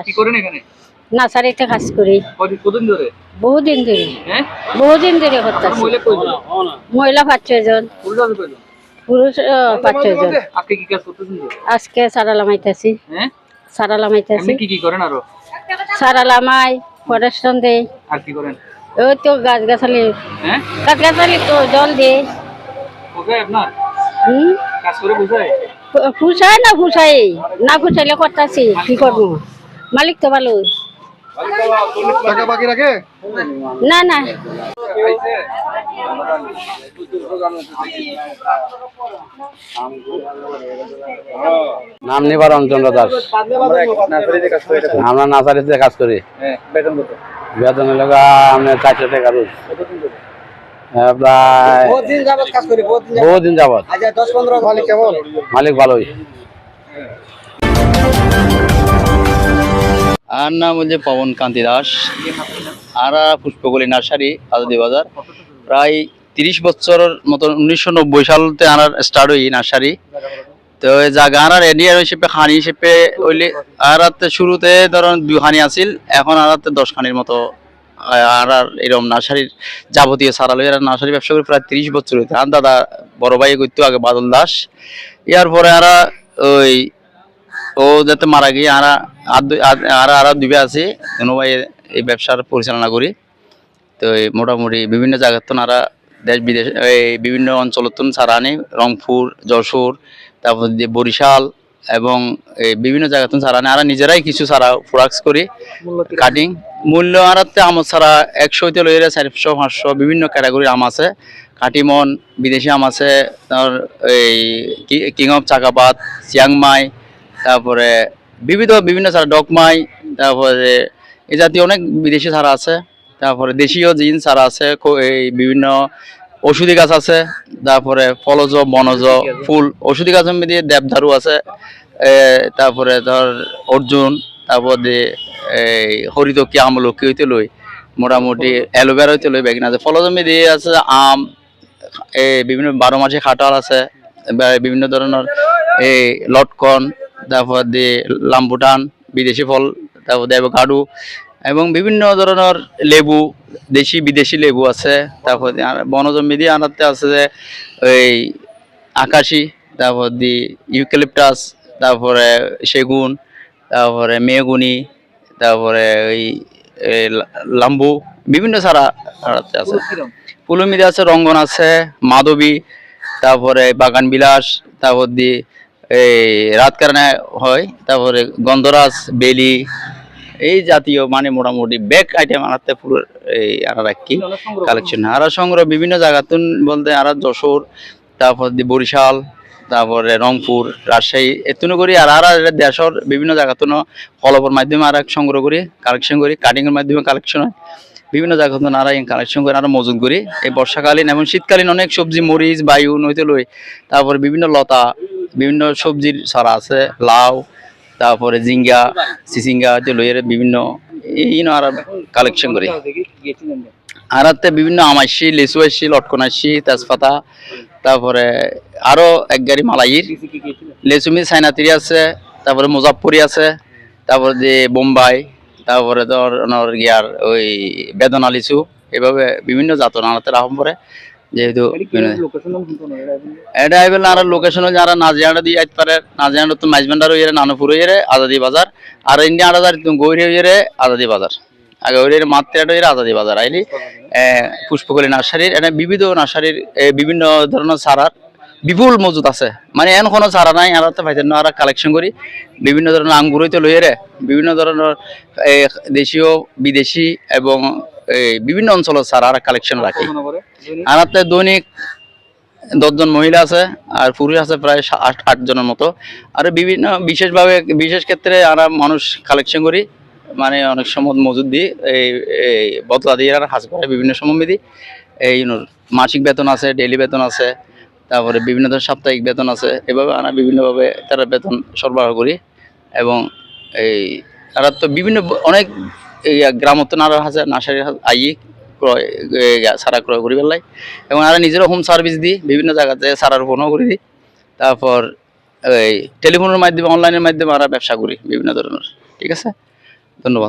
কি করেন এখানে? নার্সারিতে কাজ করি। ধরে? বহুদিন ধরে। হ্যাঁ? বহুদিন ধরে করতেছি। মহিলা কইজন মহিলা পাঁচ ছয়জন পুরুষ পাঁচ কি কাজ করতেছেন আজকে সারা লামাইতেছি হ্যাঁ? সারা লামাইতেছি কি কি করেন আরও? সারা লামাই পরেশন দেই। আর কি করেন? ওই তো গাছ গাছালি হ্যাঁ? গাছ গাছালি তো জল দে কোথায় আপনার? হুম? কাজ করে বুঝায় ফু- ফুসাই না ফুসাই না ফুসাইলে করতেছি। কি করব? মালিক তো ভালো। টাকা বাকি রাখে? না না। নাম নিবারণ চন্দ্র দাস। আমরা নার্সারিতে কাজ করি। হ্যাঁ বেতন হলো আমরা চারশো টাকা রোজ। হ্যাঁ, প্রায় দিন যাবত কাজ করি বহুত দিন বহুদিন যাবত মালিক ভালোই। আর নাম হচ্ছে পবন কান্তি দাস। আর পুষ্পকলি নার্সারি আজাদি বাজার। প্রায় তিরিশ বছরের মতন উনিশশো নব্বই সালতে আনার স্টার্ট হই নার্সারি। তো জায়গা আনার এরিয়ার হিসেবে খানি হিসেবে হইলে আর শুরুতে ধরুন দুই খানি আছিল, এখন আর দশ খানির মতো আর আর এরকম নার্সারির যাবতীয় সারা লই আর নার্সারি ব্যবসা করে প্রায় তিরিশ বছর হইতে। আর দাদা, বড় ভাই করতো আগে বাদল দাস। ইয়ার পরে আর ওই ও যাতে মারা গিয়ে আরা আর আর- আর দুবে আছে। ভাই এই ব্যবসার পরিচালনা করি। তো এই মোটামুটি বিভিন্ন জায়গার তো আরা দেশ বিদেশ এই বিভিন্ন অঞ্চলত সারা আনি। রংপুর, যশোর, তারপর বরিশাল এবং বিভিন্ন জায়গাতে সারা আনি। আর নিজেরাই কিছু সারা প্রোডাক্টস করি। কাটিং মূল্য আড়াতে আমার সারা একশো হইতে লইরে চারশো, পাঁচশো বিভিন্ন ক্যাটাগরির আম আছে। কাটিমন বিদেশি আম আছে। এই কিং অফ চাকাপাত চিয়াংমাই, তারপরে বিবিধ, বিভিন্ন ছাড়া ডকমাই, তারপরে এই জাতীয় অনেক বিদেশি ছাড়া আছে, তারপরে দেশীয় জিন ছাড়া আছে এই বিভিন্ন ওষুধি গাছ আছে, তারপরে ফলজ, বনজ, ফুল, ওষুধি গাছের দিয়ে দেবদারু আছে তারপরে ধর অর্জুন, তারপর এই হরিতকি, আমলকি হইতে লই মোটামুটি অ্যালোভেরা হইতে লই বেগিন আছে ফলজমি দিয়ে আছে আম এই বিভিন্ন বারো মাসে খাটাল আছে বিভিন্ন ধরনের, এই লটকন তারপর দিয়ে লাম্বুটান বিদেশি ফল তারপর দিয়ে গাডু এবং বিভিন্ন ধরনের লেবু দেশি বিদেশি লেবু আছে। তারপর বনজমি দিয়ে আনাতে আছে যে এই আকাশি তারপর দি ইউক্যালিপটাস তারপরে সেগুন তারপরে মেগুনি তারপরে ওই লাম্বু বিভিন্ন সারা আনাতে আছে। পুলুমিতে আছে রঙ্গন আছে মাধবী তারপরে বাগান বিলাস তারপর দিয়ে এই রাত কারণে হয়, তারপরে গন্ধরাজ, বেলি, এই জাতীয় মানে মোটামুটি ব্যাগ আইটেম আনাতে পুরো এই আনা রাখি কালেকশন আর সংগ্রহ বিভিন্ন জায়গাতুন বলতে আর যশোর, তারপর বরিশাল, তারপরে রংপুর, রাজশাহী এতুনো করি আর আর দেশের বিভিন্ন জায়গাতুন কলপের মাধ্যমে আর সংগ্রহ করি কালেকশন করি কাটিং এর মাধ্যমে কালেকশন হয়। বিভিন্ন জায়গাতে নারা কালেকশন করে আরও মজুত করি। এই বর্ষাকালীন এবং শীতকালীন অনেক সবজি, মরিচ, বায়ু, নইতে লই, তারপরে বিভিন্ন লতা, বিভিন্ন সবজির সারা আছে, লাউ, তারপরে জিঙ্গা সিসিঙ্গা হইতে লই এর বিভিন্ন এই আর কালেকশন করি। আর বিভিন্ন আমাইশি লেসু আসছি লটকন আসছি তেজপাতা, তারপরে আরও এক গাড়ি মালাইয়ের। লেসুমি সাইনাতিরি আছে, তারপরে মুজাফপুরি আছে, তারপরে যে বোম্বাই তারপরে ধর ওনার গিয়ার ওই বেদনা লিচু এভাবে বিভিন্ন জাতন আনাতে রাখম পরে যেহেতু এটা এবার আর লোকেশন যারা নাজিয়াটা দিয়ে আইতে পারে। নাজিয়াটা তো মাইজবান্ডার হইয়ে নানুপুর হইয়ে আজাদি বাজার। আর ইন্ডিয়া আড়াদার তুমি গৌরী হইয়ে আজাদি বাজার। আগে ওই মাত্রাটা হইয়ে আজাদি বাজার আইলি। পুষ্পকলি নার্সারির এটা বিবিধ নার্সারির বিভিন্ন ধরনের সারার বিপুল মজুদ আছে। মানে এন কোনো সারা নাই আর পাইতেন না আর কালেকশন করি। বিভিন্ন ধরনের আঙ্গুর হইতে লইয়ে রে। বিভিন্ন ধরনের দেশীয় বিদেশি এবং এই বিভিন্ন অঞ্চলের সারা আর কালেকশন রাখি। করে দৈনিক? দশজন মহিলা আছে আর পুরুষ আছে প্রায় আট আটজনের মতো। আর বিভিন্ন বিশেষভাবে বিশেষ ক্ষেত্রে আমরা মানুষ কালেকশন করি। মানে অনেক সময় মজুদ দিই। এই এই বদলা দিয়ে আর হাজ করে বিভিন্ন সময় দিই। এই মাসিক বেতন আছে ডেইলি বেতন আছে। তারপরে বিভিন্ন ধরনের সাপ্তাহিক বেতন আছে। এভাবে আমরা বিভিন্নভাবে তারা বেতন সরবরাহ করি এবং এই তারা তো বিভিন্ন অনেক এই গ্রামত নারা আছে নার্সারি আই ক্রয় সারা ক্রয় করি পেলাই এবং আমরা নিজেরও হোম সার্ভিস দিই, বিভিন্ন জায়গাতে সারার ফোনও করে। দিই তারপর এই টেলিফোনের মাধ্যমে অনলাইনের মাধ্যমে আমরা ব্যবসা করি, বিভিন্ন ধরনের। ঠিক আছে? ধন্যবাদ।